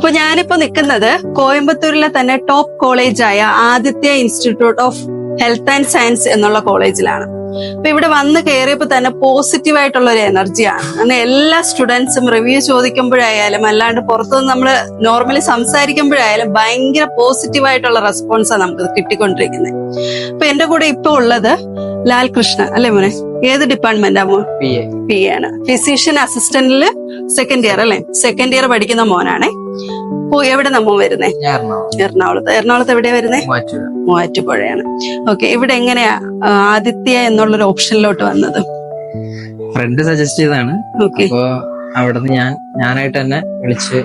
അപ്പൊ ഞാനിപ്പോ നിൽക്കുന്നത് കോയമ്പത്തൂരിലെ തന്നെ top കോളേജായ Aditya institute of health and science എന്നുള്ള കോളേജിലാണ് അപ്പൊ ഇവിടെ വന്ന് കയറിയപ്പോ തന്നെ പോസിറ്റീവ് ആയിട്ടുള്ള ഒരു എനർജിയാണ് അങ്ങനെ എല്ലാ സ്റ്റുഡൻസും റിവ്യൂ ചോദിക്കുമ്പോഴായാലും അല്ലാണ്ട് പുറത്തുനിന്ന് നമ്മൾ നോർമലി സംസാരിക്കുമ്പോഴായാലും ഭയങ്കര പോസിറ്റീവ് ആയിട്ടുള്ള റെസ്പോൺസാണ് നമുക്ക് കിട്ടിക്കൊണ്ടിരിക്കുന്നത് അപ്പൊ എന്റെ കൂടെ ഇപ്പൊ ഉള്ളത് ലാൽ കൃഷ്ണ അല്ലേ മോനെ? ഏത് ഡിപ്പാർട്ട്മെന്റ് ആണ് പി എ പി ആണ്. ഫിസിഷ്യൻ അസിസ്റ്റന്റിൽ സെക്കൻഡ് ഇയർ അല്ലേ? സെക്കൻഡ് ഇയർ പഠിക്കുന്ന മോനാണേ. ഓ എവിടെ നമ്മ വരുന്നേ? എറണാകുളത്ത്. എറണാകുളത്ത്. എവിടെയാ വരുന്നേ? മൂവാറ്റുപുഴ. മൂവാറ്റുപുഴയാണ്. ഓക്കെ ഇവിടെ എങ്ങനെയാ ആദിത്യ എന്നുള്ളൊരു ഓപ്ഷനിലോട്ട് വന്നത്? ഫ്രണ്ട് സജസ്റ്റ് ചെയ്താണ് അപ്പൊ അവിടുന്ന് ഞാൻ ഞാനായിട്ട് തന്നെ വിളിച്ച്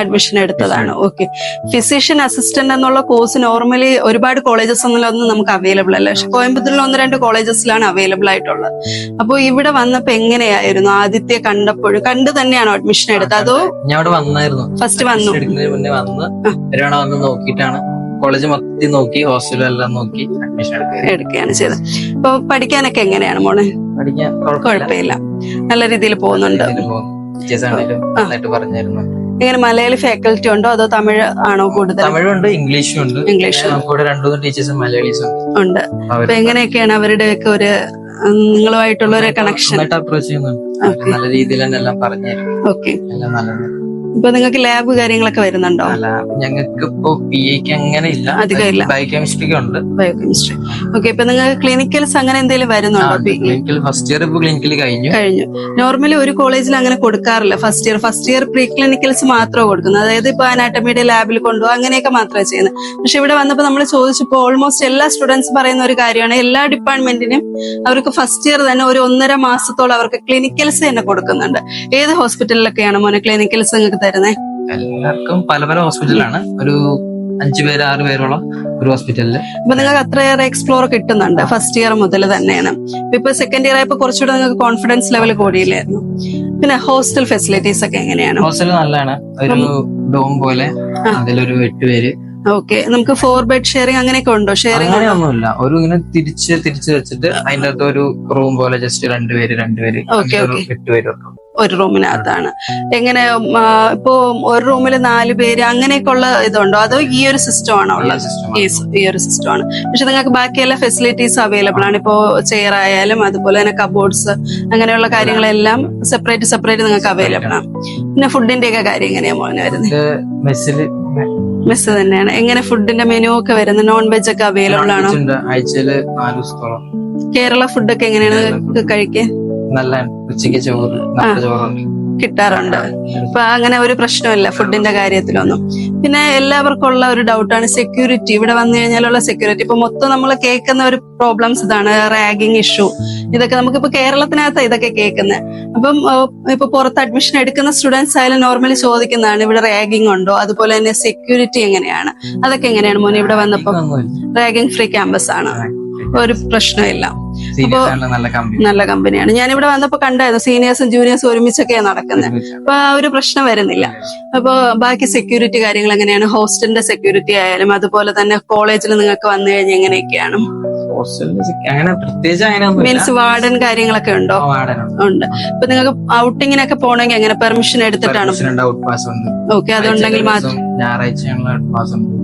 അഡ്മിഷൻ എടുത്തതാണ്. ഓക്കെ ഫിസിഷ്യൻ അസിസ്റ്റന്റ് എന്നുള്ള കോഴ്സ് നോർമലി ഒരുപാട് കോളേജസ് ഒന്നും നമുക്ക് അവൈലബിൾ അല്ല. പക്ഷെ കോയമ്പത്തൂരിൽ ഒന്ന് രണ്ട് കോളേജസിലാണ് അവൈലബിൾ ആയിട്ടുള്ളത്. അപ്പോൾ ഇവിടെ വന്നപ്പോ എങ്ങനെയായിരുന്നു? ആദ്യത്തെ കണ്ടപ്പോഴും കണ്ടു തന്നെയാണോ അഡ്മിഷൻ എടുത്തത്? അതോ ഞാൻ അവിടെ വന്നായിരുന്നു. ഫസ്റ്റ് വന്നു. മുന്നേ വന്ന് വന്ന് നോക്കിയിട്ടാണ് കോളേജ് മൊത്തത്തിൽ നോക്കി ഹോസ്റ്റലെല്ലാം നോക്കി അഡ്മിഷൻ എടുക്കുക എടുക്കുകയാണ് ചെയ്തത്. അപ്പൊ പഠിക്കാനൊക്കെ എങ്ങനെയാണ് മോളെ? പഠിക്കാൻ കുഴപ്പമില്ല. നല്ല രീതിയിൽ പോകുന്നുണ്ട്. ടീച്ചേഴ്സ് ആണെങ്കിലും പറഞ്ഞായിരുന്നു. ഇങ്ങനെ മലയാളി ഫാക്കൽറ്റി ഉണ്ടോ അതോ തമിഴ് ആണോ കൂടുതൽ? തമിഴുണ്ട് ഇംഗ്ലീഷും ഉണ്ട്. ഇംഗ്ലീഷ്. കൂടെ രണ്ടുമൂന്ന് ടീച്ചേഴ്സ് മലയാളീസും ഉണ്ട്. അപ്പൊ എങ്ങനെയൊക്കെയാണ് അവരുടെയൊക്കെ ഒരു നിങ്ങളുമായിട്ടുള്ള ഒരു കണക്ഷൻ നന്നായിട്ട് അപ്രോച്ച് ചെയ്യുന്നുണ്ട്. നല്ല രീതിയിൽ തന്നെ എല്ലാം പറഞ്ഞു ഓക്കെ എല്ലാം നല്ലത്. ഇപ്പൊ നിങ്ങൾക്ക് ലാബ് കാര്യങ്ങളൊക്കെ വരുന്നുണ്ടോ? ഞങ്ങൾക്ക് ഇപ്പോ പി എക്ക് അങ്ങനെ ഇല്ല അധികം ഇല്ല. ബയോകെമിസ്ട്രിക്ക് ഉണ്ട്. ബയോകെമിസ്ട്രി ഓക്കെ ഇപ്പൊ നിങ്ങൾ ക്ലിനിക്കൽസ് അങ്ങനെ എന്തെങ്കിലും വരുന്നുണ്ടോ ക്ലിനിക്കൽ ഫസ്റ്റ് ഇയർ ഇപ്പൊ ക്ലിനിക്കൽ കഴിഞ്ഞു. കഴിഞ്ഞു. നോർമലി ഒരു കോളേജിൽ അങ്ങനെ കൊടുക്കാറില്ല. First year first year pre clinicals മാത്രമേ കൊടുക്കുന്നത്. അതായത് ഇപ്പൊ അനാട്ടമിയുടെ ലാബിൽ കൊണ്ടുപോകുക അങ്ങനെയൊക്കെ മാത്രമേ ചെയ്യുന്നത് പക്ഷെ ഇവിടെ വന്നപ്പോൾ നമ്മൾ ചോദിച്ചപ്പോൾ ഓൾമോസ്റ്റ് എല്ലാ സ്റ്റുഡൻസ് പറയുന്ന ഒരു കാര്യമാണ്. എല്ലാ ഡിപ്പാർട്ട്മെന്റിനും അവർക്ക് ഫസ്റ്റ് ഇയർ തന്നെ ഒരു ഒന്നര മാസത്തോളം അവർക്ക് ക്ലിനിക്കൽസ് തന്നെ കൊടുക്കുന്നുണ്ട്. ഏത് ഹോസ്പിറ്റലിലൊക്കെയാണ് മോനെ ക്ലിനിക്കൽസ് നിങ്ങൾക്ക് തരുന്നത് എല്ലാവർക്കും പല പല ഹോസ്പിറ്റലാണ് ഒരു അഞ്ചു പേര് ആറ് പേരോളം ഒരു ഹോസ്പിറ്റലിൽ ഇപ്പൊ നിങ്ങൾക്ക് അത്രയേറെ എക്സ്പ്ലോർ കിട്ടുന്നുണ്ട് ഫസ്റ്റ് ഇയർ മുതൽ തന്നെയാണ്. ഇപ്പൊ സെക്കൻഡ് ഇയർ ആയപ്പോ കുറച്ചുകൂടെ നിങ്ങൾക്ക് കോൺഫിഡൻസ് ലെവൽ കൂടിയില്ലായിരുന്നു. പിന്നെ ഹോസ്റ്റൽ ഫെസിലിറ്റീസ് ഒക്കെ എങ്ങനെയാണ്? ഹോസ്റ്റൽ നല്ലതാണ്. ഒരു ഡോം പോലെ അതിലൊരു എട്ട് പേര്. ഓക്കെ. നമുക്ക് ഫോർ ബെഡ് ഷെയറിംഗ് അങ്ങനെയൊക്കെ ഉണ്ടോ? ഷെയറിംഗ് ഒന്നുമില്ല ഒരു ഇങ്ങനെ തിരിച്ച് തിരിച്ച് വെച്ചിട്ട് അതിന്റെ അകത്ത് ഒരു റൂം പോലെ ജസ്റ്റ് രണ്ടുപേര് രണ്ടുപേര്. എട്ട് പേര് ഒരു റൂമിനകത്താണ് എങ്ങനെ ഇപ്പോ ഒരു റൂമിൽ നാല് പേര് അങ്ങനെയൊക്കെ ഉള്ള ഇതുണ്ടോ? അതോ ഈ ഒരു സിസ്റ്റം ആണോ. ഉള്ളത് ഈ ഒരു സിസ്റ്റം ആണ് പക്ഷെ നിങ്ങൾക്ക് ബാക്കി എല്ലാ ഫെസിലിറ്റീസ് അവൈലബിൾ ആണ്. ഇപ്പോ ചെയർ ആയാലും അതുപോലെ തന്നെ കബോർഡ്സ് അങ്ങനെയുള്ള കാര്യങ്ങളെല്ലാം സെപ്പറേറ്റ് സെപ്പറേറ്റ് നിങ്ങൾക്ക് അവൈലബിൾ ആണ്. പിന്നെ ഫുഡിന്റെ ഒക്കെ കാര്യം എങ്ങനെയാ മോനെ വരുന്നത് മെസ്സ് തന്നെയാണ്. എങ്ങനെ ഫുഡിന്റെ മെനു ഒക്കെ വരുന്നത് നോൺ വെജ് ഒക്കെ അവൈലബിൾ ആണോ? കേരള ഫുഡൊക്കെ എങ്ങനെയാണ് കഴിക്കേ? കഴിക്കാൻ നല്ല ഉച്ചയ്ക്ക് ചോറ് നല്ല ചോറുണ്ട് കിട്ടാറുണ്ട്. അപ്പൊ അങ്ങനെ ഒരു പ്രശ്നമില്ല ഫുഡിന്റെ കാര്യത്തിലൊന്നും. പിന്നെ എല്ലാവർക്കും ഉള്ള ഒരു ഡൗട്ടാണ് സെക്യൂരിറ്റി ഇവിടെ വന്നു കഴിഞ്ഞാലുള്ള സെക്യൂരിറ്റി ഇപ്പൊ മൊത്തം നമ്മൾ കേൾക്കുന്ന ഒരു പ്രോബ്ലംസ് ഇതാണ് റാഗിങ് ഇഷ്യൂ ഇതൊക്കെ നമുക്കിപ്പോ കേരളത്തിനകത്ത് ഇതൊക്കെ കേൾക്കുന്നത് അപ്പം ഇപ്പൊ പുറത്ത് അഡ്മിഷൻ എടുക്കുന്ന സ്റ്റുഡൻസ് ആയാലും നോർമലി ചോദിക്കുന്നതാണ് ഇവിടെ റാഗിങ് ഉണ്ടോ? അതുപോലെ തന്നെ സെക്യൂരിറ്റി എങ്ങനെയാണ്? അതൊക്കെ എങ്ങനെയാണ് മോനെ ഇവിടെ വന്നപ്പോ? റാഗിങ് ഫ്രീ ക്യാമ്പസ് ആണ്. ഒരു പ്രശ്നമില്ല. നല്ല കമ്പനിയാണ് കമ്പനിയാണ് ഞാനിവിടെ വന്നപ്പോ കണ്ടായിരുന്നു. സീനിയേഴ്സും ജൂനിയേഴ്സും ഒരുമിച്ചൊക്കെയാണ് നടക്കുന്നത് അപ്പൊ ആ ഒരു പ്രശ്നം വരുന്നില്ല. അപ്പൊ ബാക്കി സെക്യൂരിറ്റി കാര്യങ്ങൾ എങ്ങനെയാണ്? ഹോസ്റ്റലിന്റെ സെക്യൂരിറ്റി ആയാലും അതുപോലെ തന്നെ കോളേജിൽ നിങ്ങൾക്ക് വന്നു കഴിഞ്ഞാൽ എങ്ങനെയൊക്കെയാണ്? അങ്ങനെ പ്രത്യേകിച്ച് അങ്ങനെ മീൻസ് വാർഡൻ കാര്യങ്ങളൊക്കെ ഉണ്ടോ? ഉണ്ട്. ഇപ്പൊ നിങ്ങൾക്ക് ഔട്ടിങ്ങിനൊക്കെ പോകണമെങ്കിൽ എങ്ങനെ? പെർമിഷൻ എടുത്തിട്ടാണ്? ഓക്കെ അതുണ്ടെങ്കിൽ മാത്രം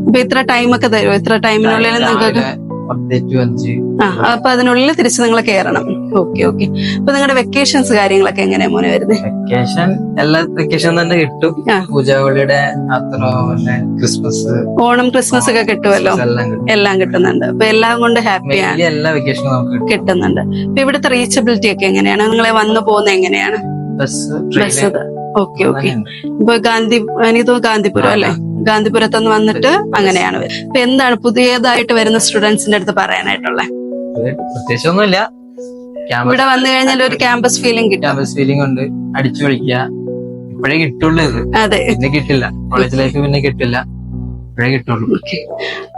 ഇപ്പൊ ഇത്ര ടൈം ഒക്കെ തരുമോ ഇത്ര ടൈമിനുള്ളിൽ നിങ്ങൾക്ക് പത്ത് ടു അഞ്ച്. ആ അപ്പൊ അതിനുള്ളിൽ തിരിച്ച് നിങ്ങൾ കയറണം ഓക്കെ ഓക്കെ അപ്പൊ നിങ്ങളുടെ വെക്കേഷൻസ് കാര്യങ്ങളൊക്കെ എങ്ങനെയാ മോനെ വരുന്നത് വെക്കേഷൻ എല്ലാ വെക്കേഷൻ തന്നെ കിട്ടും. ആ. പൂജാവളിയുടെ അത്ര പിന്നെ ക്രിസ്മസ് ഓണം ക്രിസ്മസ് ഒക്കെ കിട്ടുമല്ലോ എല്ലാം കിട്ടും. എല്ലാം കിട്ടുന്നുണ്ട്. അപ്പൊ എല്ലാം കൊണ്ട് ഹാപ്പിയാണ് മെയിൻലി എല്ലാ വെക്കേഷനും നമുക്ക് കിട്ടും. കിട്ടുന്നുണ്ട്. അപ്പൊ ഇവിടുത്തെ റീച്ചബിലിറ്റി ഒക്കെ എങ്ങനെയാണ്? നിങ്ങളെ വന്നു പോകുന്നത് എങ്ങനെയാണ്? ബസ് ബസ് ഓക്കെ ഓക്കെ ഇപ്പൊ ഗാന്ധി എനിക്ക് തോന്നുന്നു ഗാന്ധിപുരം അല്ലെ? ഗാന്ധിപുരത്തുനിന്ന് വന്നിട്ട് അങ്ങനെയാണ് അപ്പൊ എന്താണ് പുതിയതായിട്ട് വരുന്ന സ്റ്റുഡൻസിന്റെ അടുത്ത് പറയാനായിട്ടുള്ളത് പ്രത്യേകിച്ചൊന്നുമില്ല. ഇവിടെ വന്നു കഴിഞ്ഞാൽ ഒരു ക്യാമ്പസ് ഫീലിംഗ് കിട്ടും. ക്യാമ്പസ് ഫീലിംഗ് ഉണ്ട്. അടിച്ചു കളിക്കുക ഇപ്പോഴേ കിട്ടുള്ളൂ ഇത്. അതെ. പിന്നെ കിട്ടില്ല. കോളേജ് ലൈഫ് പിന്നെ കിട്ടില്ല.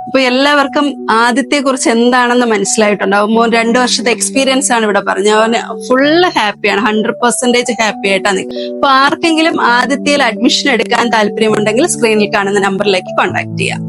അപ്പൊ എല്ലാവർക്കും ആദ്യത്തെ കുറിച്ച് എന്താണെന്ന് മനസ്സിലായിട്ടുണ്ടാവും. രണ്ടു വർഷത്തെ എക്സ്പീരിയൻസ് ആണ് ഇവിടെ പറഞ്ഞത്. അവന് ഫുള്ള് ഹാപ്പിയാണ് ഹൺഡ്രഡ് പെർസെന്റേജ് ഹാപ്പി ആയിട്ടാണ് അപ്പൊ ആർക്കെങ്കിലും ആദ്യത്തെ അഡ്മിഷൻ എടുക്കാൻ താല്പര്യമുണ്ടെങ്കിൽ സ്ക്രീനിൽ കാണുന്ന നമ്പറിലേക്ക് കോൺടാക്ട് ചെയ്യാം.